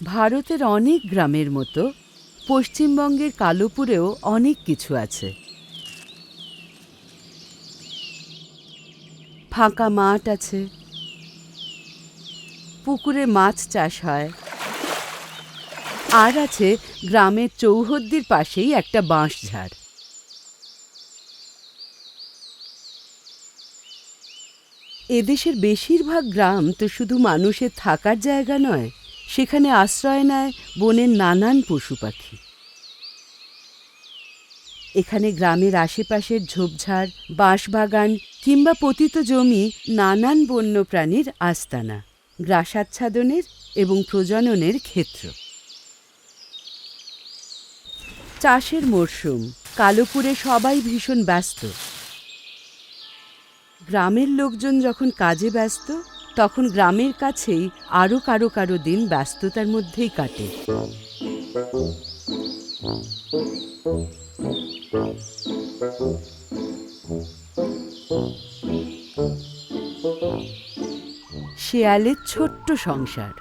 ভারতের অনেক গ্রামের মতো পশ্চিমবঙ্গের কালোপুরেও অনেক কিছু আছে। ফাঁকা মাঠ আছে পুকুরে মাছ চাষ হয়। আর আছে গ্রামের চৌহদ্দির পাশেই একটা বাঁশঝাড় এদেশের বেশিরভাগ গ্রাম তো শুধু মানুষের থাকার জায়গা নয়, সেখানে আশ্রয় নেয় বনের নানান পশু পাখি। এখানে গ্রামের আশেপাশের ঝোপঝাড়, বাঁশবাগান কিংবা পতিত জমি নানান বন্য প্রাণীর আস্তানা। গ্রাসাচ্ছাদনের এবং প্রজননের ক্ষেত্র। চাষের মরশুম, কালোপুরে সবাই ভীষণ ব্যস্ত। গ্রামের লোকজন যখন কাজে ব্যস্ত, তখন গ্রামের কাছেই আরও কারও কারও দিন ব্যস্ততার মধ্যেই কাটে। শেয়ালের ছোট্ট সংসার।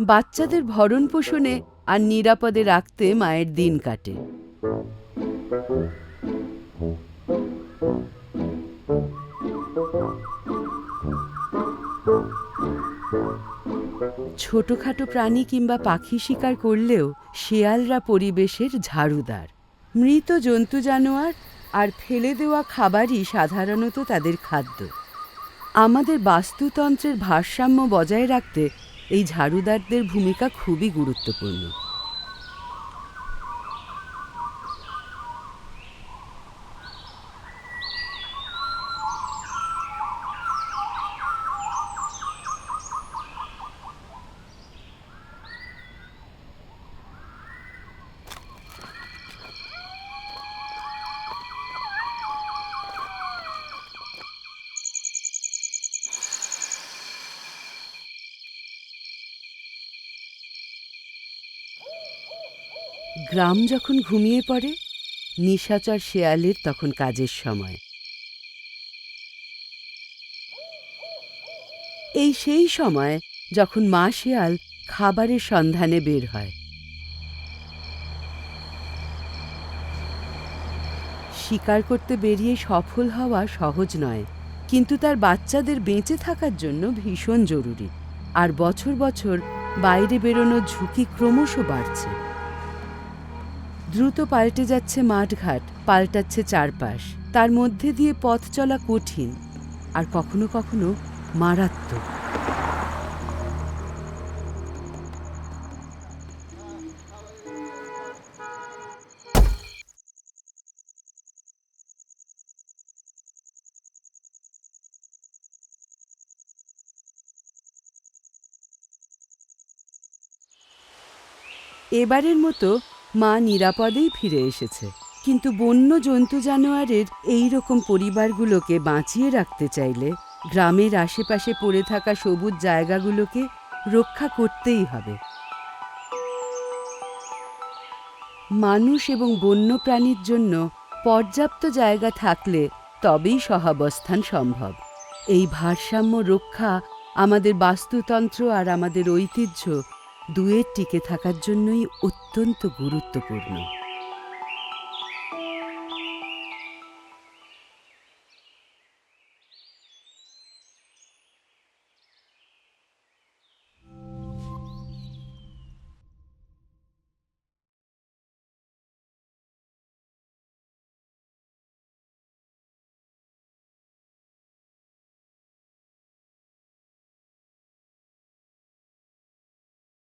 বাচ্চাদের ভরণ পোষণে আর নিরাপদে রাখতে মায়ের দিন কাটে। ছোটখাটো প্রাণী কিংবা পাখি শিকার করলেও শেয়ালরা পরিবেশের ঝাড়ুদার। মৃত জন্তু জানোয়ার আর ফেলে দেওয়া খাবারই সাধারণত তাদের খাদ্য। আমাদের বাস্তুতন্ত্রের ভারসাম্য বজায় রাখতে এই ঝাড়ুদারদের ভূমিকা খুবই গুরুত্বপূর্ণ। গ্রাম যখন ঘুমিয়ে পড়ে নিশাচর শেয়ালের তখন কাজের সময়। এই সেই সময় যখন মা শেয়াল খাবারের সন্ধানে বের হয়। শিকার করতে বেরিয়ে সফল হওয়া সহজ নয়, কিন্তু তার বাচ্চাদের বেঁচে থাকার জন্য ভীষণ জরুরি। আর বছর বছর বাইরে বেরোনোর ঝুঁকি ক্রমশ বাড়ছে। দ্রুত পাল্টে যাচ্ছে মাঠঘাট, পাল্টাচ্ছে চারপাশ, তার মধ্যে দিয়ে পথ চলা কঠিন, আর কখনো কখনো মারাত্মক। এবারের মতো মা নিরাপদেই ফিরে এসেছে। কিন্তু বন্য জন্তু জানোয়ারের এই রকম পরিবারগুলোকে বাঁচিয়ে রাখতে চাইলে গ্রামের আশেপাশে পড়ে থাকা সবুজ জায়গাগুলোকে রক্ষা করতেই হবে। মানুষ এবং বন্য প্রাণীর জন্য পর্যাপ্ত জায়গা থাকলে তবেই সহাবস্থান সম্ভব। এই ভারসাম্য রক্ষা আমাদের বাস্তুতন্ত্র আর আমাদের ঐতিহ্য দুয়ের টিকে থাকার জন্যই অত্যন্ত গুরুত্বপূর্ণ।